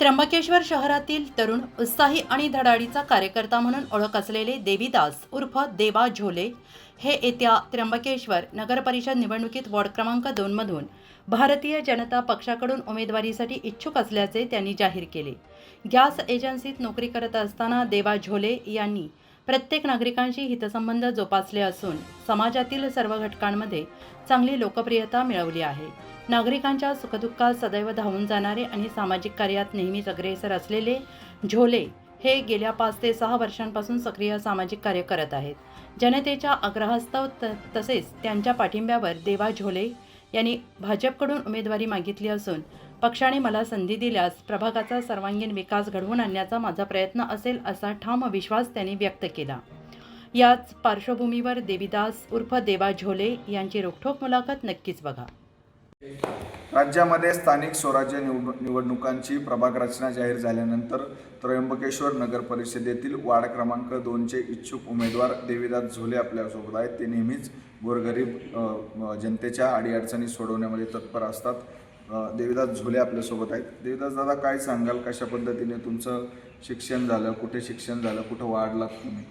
त्र्यंबकेश्वर शहरातील तरुण उत्साही आणि धडाडीचा कार्यकर्ता म्हणून ओळख असलेले देवीदास उर्फ देवा झोले हे येत्या त्र्यंबकेश्वर नगरपरिषद निवडणुकीत वॉर्ड क्रमांक दोनमधून भारतीय जनता पक्षाकडून उमेदवारीसाठी इच्छुक असल्याचे त्यांनी जाहीर केले. गॅस एजन्सीत नोकरी करत असताना देवा झोले यांनी प्रत्येक नागरिकांशी हितसंबंध जोपासले असून समाजातील सर्व घटकांमध्ये चांगली लोकप्रियता मिळवली आहे. नागरिकांच्या सुखदुःखात सदैव धावून जाणारे आणि सामाजिक कार्यात नेहमीच अग्रेसर असलेले झोले हे गेल्या पाच ते सहा वर्षांपासून सक्रिय सामाजिक कार्य करत आहेत. जनतेच्या आग्रहास्तव त तसेच त्यांच्या पाठिंब्यावर देवा झोले यांनी भाजपकडून उमेदवारी मागितली असून पक्षाने मला संधी दिल्यास प्रभागाचा सर्वांगीण विकास घडवून आणण्याचा माझा प्रयत्न असेल असा ठाम विश्वास त्यांनी व्यक्त केला. याच पार्श्वभूमीवर देवीदास उर्फ देवा झोले यांची रोखठोक मुलाखत नक्कीच बघा. राज्यामध्ये स्थानिक स्वराज्य निवड निवडणुकांची प्रभाग रचना जाहीर झाल्यानंतर त्र्यंबकेश्वर नगर परिषदेतील वार्ड क्रमांक दोनचे इच्छुक उमेदवार देवीदास झोले आपल्यासोबत आहेत. ते नेहमीच गोरगरीब जनतेच्या अडीअडचणी सोडवण्यामध्ये तत्पर असतात. देवीदास झोले आपल्यासोबत आहेत. देवीदास दादा काय सांगाल? कशा पद्धतीने तुमचं शिक्षण झालं? कुठे शिक्षण झालं? कुठं वाढलात तुम्ही?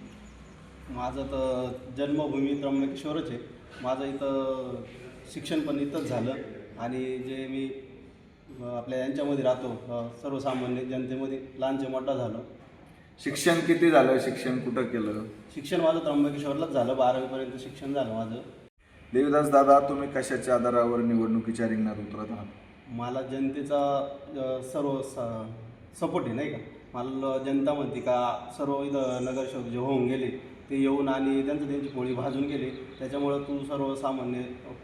माझं तर जन्मभूमी त्र्यंबकेश्वरच आहे. माझं इथं शिक्षण पण इथंच झालं. आणि जे मी आपल्या यांच्यामध्ये राहतो सर्वसामान्य जनतेमध्ये लहानचे मोठा झालो. शिक्षण किती झालं? शिक्षण कुठं केलं? शिक्षण माझं त्र्यंबकेश्वरलाच झालं बारावीपर्यंत शिक्षण झालं माझं. देवीदास दादा तुम्ही कशाच्या आधारावर निवडणुकीच्या रिंगणात उतरत आहात? मला जनतेचा सर्व सपोर्ट आहे नाही का? मला जनता म्हणते का सर्व इथं नगरसेवक जे होऊन गेले ते येऊन आणि त्यांचं त्यांची पोळी भाजून गेले त्याच्यामुळं तू सर्वसामान्य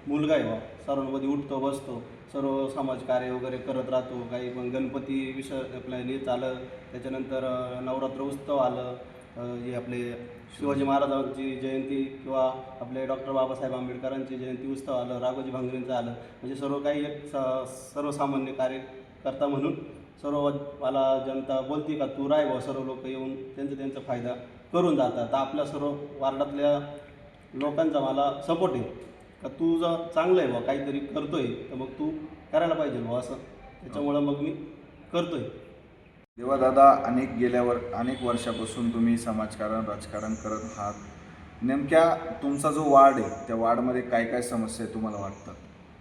मुलगा आहे बा. सर्वांमध्ये उठतो बसतो सर्व समाजकार्य वगैरे करत राहतो. काही पण गणपती विषय आपलं नीत आलं त्याच्यानंतर नवरात्र उत्सव आलं. हे आपले शिवाजी महाराजांची जयंती किंवा आपले डॉक्टर बाबासाहेब आंबेडकरांची जयंती उत्सव आलं राघोजी भांगरेंचं आलं. म्हणजे सर्व काही एक स सर्वसामान्य कार्यकर्ता म्हणून सर्व मला जनता बोलते का तू राय भाऊ सर्व लोक येऊन त्यांचा त्यांचा फायदा करून जातात. आपल्या सर्व वार्डातल्या लोकांचा मला सपोर्ट आहे. का तू जर चांगलं आहे बा काहीतरी करतोय तर मग तू करायला पाहिजे भाऊ असं. त्याच्यामुळं मग मी करतोय. देवा दादा अनेक गेल्यावर अनेक वर्षापासून तुम्ही समाजकारण राजकारण करत आहात. नेमक्या तुमचा जो वार्ड आहे त्या वार्डमध्ये काय काय समस्या आहे तुम्हाला वाटतात?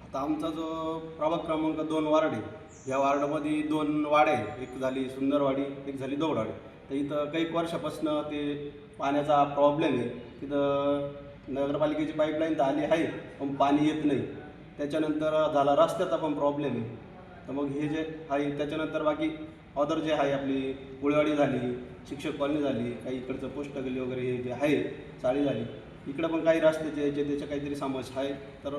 आता आमचा जो प्रभाग क्रमांक दोन वार्ड आहे या वार्डामध्ये दोन वाडे आहे एक झाली सुंदरवाडी एक झाली दौडवाडी तर इथं काही वर्षापासून ते पाण्याचा प्रॉब्लेम आहे. तिथं नगरपालिकेची पाईपलाईन तर आली आहे पण पाणी येत नाही. त्याच्यानंतर झाला रस्त्याचा पण प्रॉब्लेम आहे. तर मग हे जे आहे त्याच्यानंतर बाकी ऑदर जे आहे आपली गुळवाडी झाली शिक्षक कॉलनी झाली काही इकडचं पोस्ट गली वगैरे हे जे आहे चाळी झाली. इकडं पण काही रस्त्याचे याचे त्याचे काहीतरी समस्या आहे तर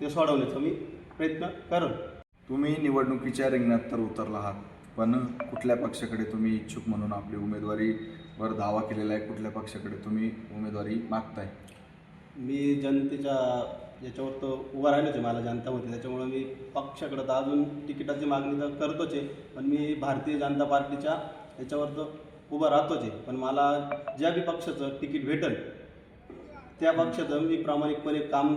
ते सोडवण्याचा मी प्रयत्न करेन. तुम्ही निवडणुकीच्या रिंगणात तर उतरला आहात पण कुठल्या पक्षाकडे तुम्ही इच्छुक म्हणून आपली उमेदवारीवर दावा केलेला आहे कुठल्या पक्षाकडे तुम्ही उमेदवारी मागताय? मी जनतेच्या याच्यावर तर उभा राहिलोच आहे मला जनता होती. त्याच्यामुळं मी पक्षाकडं तर अजून तिकिटाची मागणी तर करतोच आहे. पण मी भारतीय जनता पार्टीच्या याच्यावर तर उभा राहतोच आहे. पण मला ज्या बी पक्षाचं तिकीट भेटेल त्या पक्षाचं मी प्रामाणिकपणे काम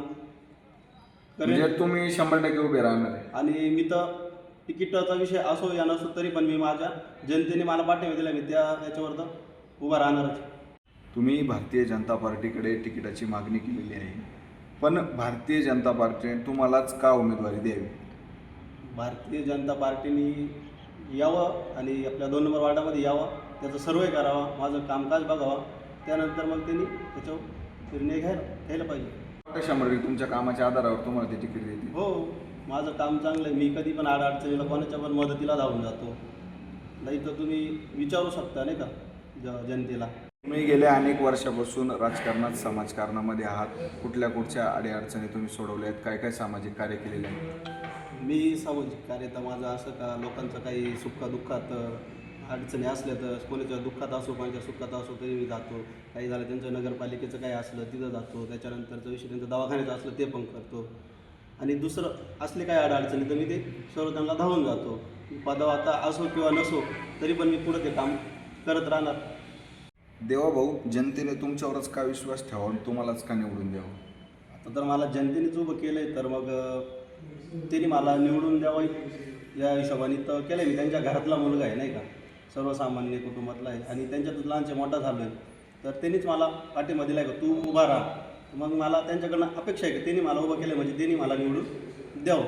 करेन. म्हणजे तुम्ही शंभर टक्के उभे राहणार आहे. आणि मी तर तिकिटाचा विषय असो या नसो तरी पण मी माझ्या जनतेने मला पाठिंबा दिला मी त्या याच्यावर तर उभा राहणारच तुम्ही भारतीय जनता पार्टीकडे तिकिटाची मागणी केलेली आहे. पण भारतीय जनता पार्टीने तुम्हालाच का उमेदवारी द्यावी? भारतीय जनता पार्टीने यावं आणि आपल्या दोन नंबर वार्डामध्ये यावं त्याचा सर्वे करावा माझं कामकाज बघावं त्यानंतर मग त्यांनी त्याच्यावर निर्णय घ्यायला घ्यायला पाहिजे. शंभर तुमच्या कामाच्या आधारावर तुम्हाला ते तिकीट देतील. हो माझं काम चांगलं आहे. मी कधी पण अडचणीला कोणाच्या पण मदतीला धावून जातो. नाही तर तुम्ही विचारू शकता नाही का ज जनतेला. तुम्ही गेल्या अनेक वर्षापासून राजकारणात समाजकारणामध्ये आहात. कुठल्या कुठच्या अडीअडचणी तुम्ही सोडवल्या आहेत काय काय सामाजिक कार्य केलेले आहे मी सामाजिक कार्य तर माझं असं का लोकांचं काही सुखदुःखात अडचणी असल्या तर कोणाच्या दुःखात असो कोणाच्या सुखात असो तरी मी जातो. काही झालं त्यांचं नगरपालिकेचं काही असलं तिथं जातो. त्याच्यानंतरचं विषय त्यांचं दवाखान्याचं असलं ते पण करतो. आणि दुसरं असले काही अडचणी तर मी ते सर्व त्यांना धावून जातो. पदाव आता असो किंवा नसो तरी पण मी पुढं ते काम करत राहणार. देवा भाऊ जनतेने तुमच्यावरच का विश्वास ठेवा आणि तुम्हालाच का निवडून द्यावं? आता तर मला जनतेनेच उभं केलं आहे तर मग अं, त्यांनी मला निवडून द्यावं या हिशोबाने तर केलं मी त्यांच्या घरातला मुलगा आहे नाही का? सर्वसामान्य कुटुंबातला आहे. आणि त्यांच्यातच लहानचे मोठा झालो आहे तर त्यांनीच मला पाठीमध्ये दिला का तू उभा राहा. मग मला त्यांच्याकडनं अपेक्षा आहे की त्यांनी मला उभं केलं म्हणजे त्यांनी मला निवडून द्यावं.